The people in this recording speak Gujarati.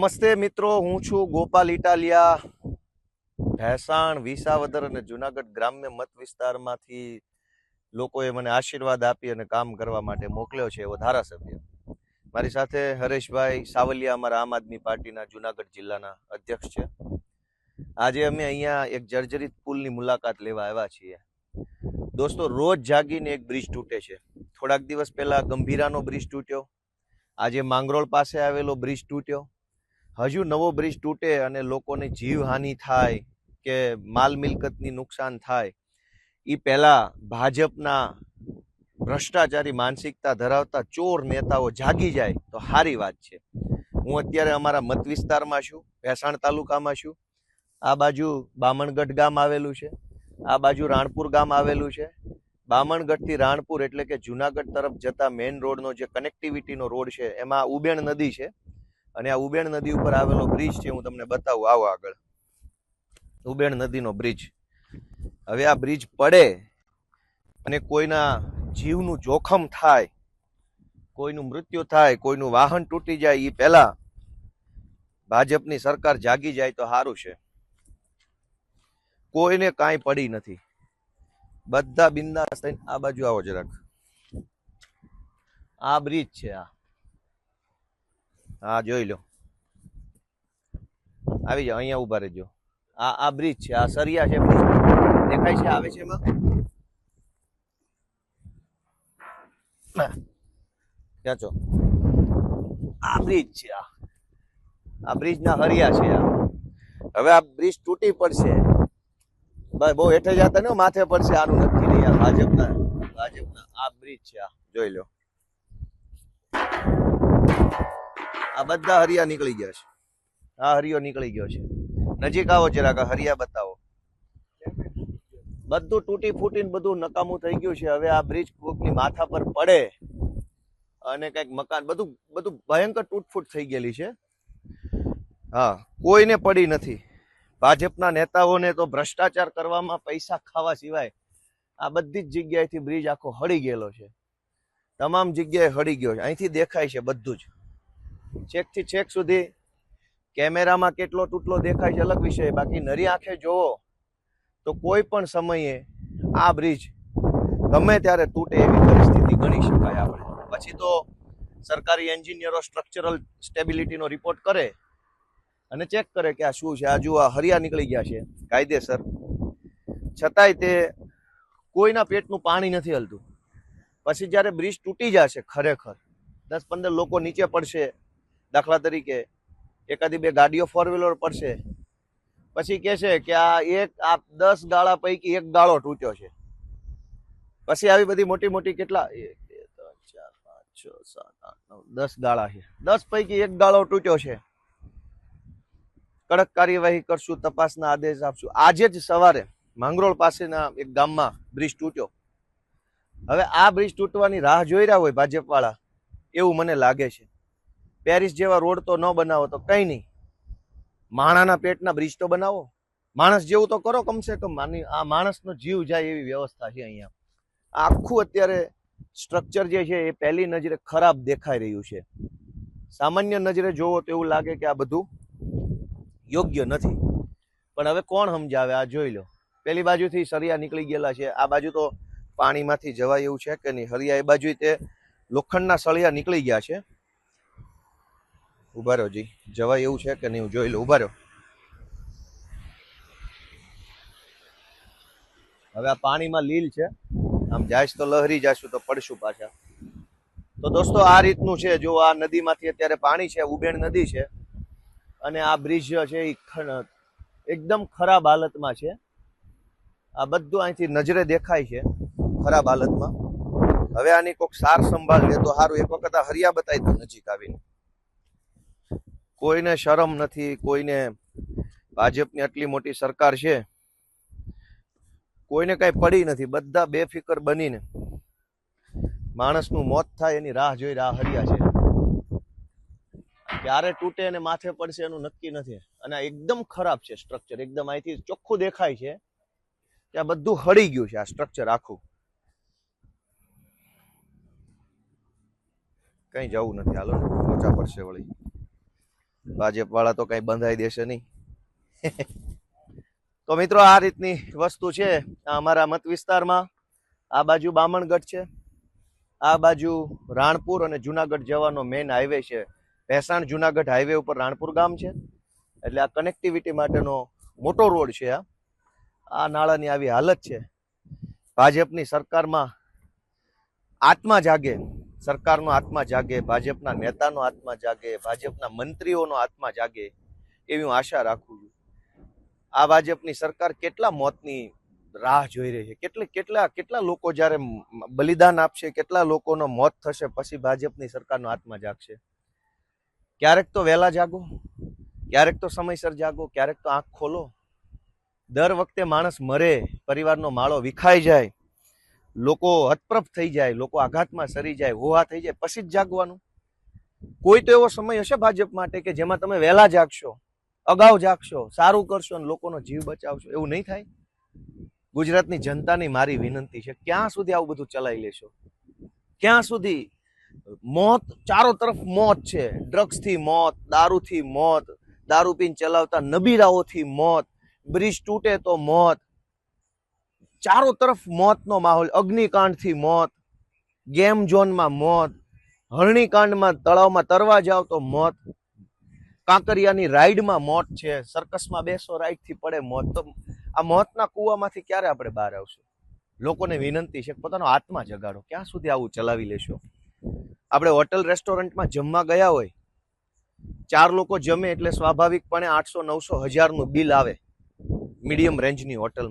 નમસ્તે મિત્રો, હું છું ગોપાલ ઇટાલિયા. ભેસાણ, વિસાવદર અને જુનાગઢ ગ્રામ્ય મત વિસ્તારમાંથી લોકોએ મને આશીર્વાદ આપી અને કામ કરવા માટે મોકલ્યો છે એવો ધારાસભ્ય. મારી સાથે હરેશભાઈ સાવલિયા, અમારા આમ આદમી પાર્ટીના જુનાગઢ જિલ્લાના અધ્યક્ષ છે. આજે અમે અહીંયા એક જર્જરિત પુલની મુલાકાત લેવા આવ્યા છીએ. દોસ્તો, રોજ જાગીને એક બ્રિજ તૂટે છે. થોડાક દિવસ પહેલાં ગંભીરાનો બ્રિજ તૂટ્યો. આજે માંગરોળ પાસે આવેલો બ્રિજ તૂટ્યો. હજુ નવો બ્રિજ તૂટે અને લોકોને જીવહાનિ થાય કે માલ મિલકતની નુકસાન થાય એ પહેલાં ભાજપના ભ્રષ્ટાચારી માનસિકતા ધરાવતા ચોર નેતાઓ જાગી જાય તો સારી વાત છે. હું અત્યારે અમારા મત વિસ્તારમાં છું, ભેસાણ તાલુકામાં છું. આ બાજુ બામણગઢ ગામ આવેલું છે, આ બાજુ રાણપુર ગામ આવેલું છે. બામણગઢથી રાણપુર એટલે કે જુનાગઢ તરફ જતા મેઇન રોડનો જે કનેક્ટિવિટીનો રોડ છે, એમાં ઉબેણ નદી છે. અને આ ઉબેણ નદી ઉપર આવેલો બ્રિજ છે, હું તમને બતાવું, આવો આગળ. ઉબેણ નદીનો બ્રિજ હવે આ બ્રિજ પડે અને કોઈના જીવનું જોખમ થાય, કોઈનું મૃત્યુ થાય, કોઈનું વાહન તૂટી જાય એ પહેલા ભાજપની સરકાર જાગી જાય તો સારું છે. કોઈને કાંઈ પડી નથી. બધા બિંદાસ થઈને આ બાજુ આવો જરાક. આ બ્રિજ છે આ. હા, જોઈ લો. આવી જાઓ, અહીંયા ઊભા રહેજો. આ આ બ્રિજ છે, આ સરિયા છે બ્રિજ દેખાય છે, આવે છે એમાં. ક્યાં છો. આ બ્રિજ છે, આ. આ બ્રિજ ના હરિયા છે, આ. હવે આ બ્રિજ તૂટી પડશે. ભાઈ બહુ હેઠે જતા ને માથે પડશે, આનું નક્કી નહીં, આ ભાજપના ભાજપના. આ બ્રિજ છે, આ. જોઈ લો. આ બધા હરિયા નીકળી ગયા છે. આ હરિયો નીકળી ગયો છે. નજીક આવો જરાક હરિયા બતાવો. બધું તૂટી ફૂટીને બધું નકામું થઈ ગયું છે. હવે આ બ્રિજ કોકની માથા પર પડે અને કંઈક મકાન, બધું બધું ભયંકર તૂટફૂટ થઈ ગયેલી છે. હા, કોઈને પડી નથી. ભાજપના નેતાઓને તો ભ્રષ્ટાચાર કરવામાં પૈસા ખાવા સિવાય આ બધી જ જગ્યાએથી બ્રિજ આખો હળી ગયેલો છે. તમામ જગ્યાએ હળી ગયો છે. અહીંથી દેખાય છે બધું જ. છેકથી છેક સુધી કેમેરામાં કેટલો તૂટલો દેખાય છે અલગ વિષય. બાકી નરી આંખે જોવો તો કોઈ પણ સમયે આ બ્રિજ ગમે ત્યારે તૂટે એવી પરિસ્થિતિ ગણી શકાય આપણે. પછી તો સરકારી એન્જિનિયરો સ્ટ્રક્ચરલ સ્ટેબિલિટીનો રિપોર્ટ કરે અને ચેક કરે કે આ શું છે? આ જુઓ આ હરિયા નીકળી ગયા છે. કાયદેસર. છતાંય તે કોઈના પેટનું પાણી નથી હલતું. પછી જ્યારે બ્રિજ તૂટી જશે ખરેખર, દસ પંદર લોકો નીચે પડશે દાખલા તરીકે, એકાદી બે ગાડીઓ ફોર વ્હીલર પડશે. પછી કહે છે કે આ એક, આ દસ ગાળા પૈકી એક ગાળો તૂટ્યો છે. પછી આવી બધી મોટી મોટી કેટલા? એક, બે, ત્રણ, ચાર, પાંચ, છ, સાત, આઠ, નવ, દસ ગાળા છે. દસ પૈકી એક ગાળો તૂટ્યો છે. કડક કાર્યવાહી કરશું, તપાસના આદેશ આપશું. આજે જ સવારે માંગરોળ પાસેના એક ગામમાં બ્રિજ તૂટ્યો. હવે આ બ્રિજ તૂટવાની રાહ જોઈ રહ્યા હોય ભાજપવાળા, એવું મને લાગે છે. પેરિસ જેવા રોડ તો ન બનાવો તો કંઈ નહીં. માણાના પેટના બ્રિજ તો બનાવો. માણસ જેવું તો કરો કમસે કમ. માની આ માણસનો જીવ જાય એવી વ્યવસ્થા છે અહીંયા. આખું અત્યારે સ્ટ્રક્ચર જે છે એ પહેલી નજરે ખરાબ દેખાઈ રહ્યું છે. સામાન્ય નજરે જોવો તો એવું લાગે કે આ બધું યોગ્ય નથી. પણ હવે કોણ સમજાવે? આ જોઈ લો. પેલી બાજુથી સરિયા નીકળી ગયેલા છે. આ બાજુ તો પાણીમાંથી જવાય એવું છે કે નહીં? હરિયા એ બાજુ તે લોખંડના સળિયા નીકળી ગયા છે. ઊભા રહો જી. જવાય એવું છે કે નહીં? હું જોઈ લઉં ઊભા રહો. હવે આ પાણીમાં લીલ છે. આમ જાઈશ તો લહરી જાશું તો પડશું પાછા. તો દોસ્તો, આ રીતનું છે. જો આ નદીમાંથી અત્યારે પાણી છે, ઉબેણ નદી છે, અને આ બ્રિજ છે એ એકદમ ખરાબ હાલતમાં છે. આ બધું અહીંથી નજરે દેખાય છે, ખરાબ હાલતમાં. હવે આની કોઈક સાર સંભાળ લે તો સારું. એક વખત આ હરિયા બતાવી દઉં નજીક આવીને. કોઈને શરમ નથી, કોઈને ભાજપની આટલી મોટી સરકાર છે. કોઈને કાંઈ પડી નથી, બધા બેફિકર બનીને માણસનું મોત થાય એની રાહ જોઈ રાહ હરિયા છે. ક્યારે તૂટે અને માથે પડશે એનું નક્કી નથી. અને આ એકદમ ખરાબ છે સ્ટ્રક્ચર એકદમ અહીંથી ચોખ્ખું દેખાય છે કે આ બધું હળી ગયું છે, આ સ્ટ્રક્ચર આખું. કઈ જવું નથી. હાલો ને પડશે વળી. ભાજપ વાળા તો કઈ બંધાઈ દેશે નહીં. તો મિત્રો આ રીતની વસ્તુ છે. અમારા મત વિસ્તારમાં આ બાજુ બામણગઢ છે. આ બાજુ રાણપુર અને જુનાગઢ જવાનો મેઇન હાઈવે છે. ભેસાણ જુનાગઢ હાઈવે ઉપર રાણપુર ગામ છે. એટલે આ કનેક્ટિવિટી માટેનો મોટો રોડ છે આ. આ નાળાની આવી હાલત છે. ભાજપની સરકારમાં આત્મા જાગે. સરકારનો આત્મા જાગે, ભાજપના નેતાનો આત્મા જાગે, ભાજપના મંત્રીઓનો આત્મા જાગે એવી હું આશા રાખું છું. આ ભાજપની સરકાર કેટલા મોતની રાહ જોઈ રહી છે? કેટલે, કેટલા કેટલા લોકો જ્યારે બલિદાન આપશે, કેટલા લોકોનો મોત થશે પછી ભાજપની સરકારનો આત્મા જાગશે? ક્યારેક તો વહેલા જાગો, ક્યારેક તો સમયસર જાગો, ક્યારેક તો આંખ ખોલો. દર વખતે માણસ મરે, પરિવારનો માળો વિખાઈ જાય લોકો હતપ્રભ થઈ જાય, લોકો આઘાતમાં સરી જાય, હોહા થઈ જાય, પછી જ જાગવાનું. કોઈ તો એવો સમય હશે ભાજપ માટે કે જેમાં તમે વહેલા જાગશો, અગાઉ જાગશો, સારું કરશો અને લોકોનો જીવ બચાવશો? એવું નહીં થાય? ગુજરાતની જનતાની મારી વિનંતી છે, ક્યાં સુધી આવું બધું ચલાવી લેશો? ક્યાં સુધી? મોત, ચારો તરફ મોત છે. ડ્રગ્સથી મોત, દારૂથી મોત, દારૂ પીને ચલાવતા નબીરાઓથી મોત, બ્રિજ તૂટે તો મોત ચારો તરફ મોતનો માહોલ, અગ્નિકાંડથી મોત, ગેમ ઝોનમાં મોત, હરણીકાંડમાં તળાવમાં તરવા જાવ તો મોત, કાંકરિયાની રાઈડમાં મોત છે સર્કસમાં બેસો, રાઈડથી પડે મોત. તો આ મોતના કૂવામાંથી ક્યારે આપણે બહાર આવશું? લોકોને વિનંતી છે પોતાનો આત્મા જગાડો. ક્યાં સુધી આવું ચલાવી લેશો? આપણે હોટલ રેસ્ટોરન્ટમાં જમવા ગયા હોય, ચાર લોકો જમે એટલે સ્વાભાવિકપણે આઠસો, નવસો, હજારનું બિલ આવે. Medium રેન્જની hotel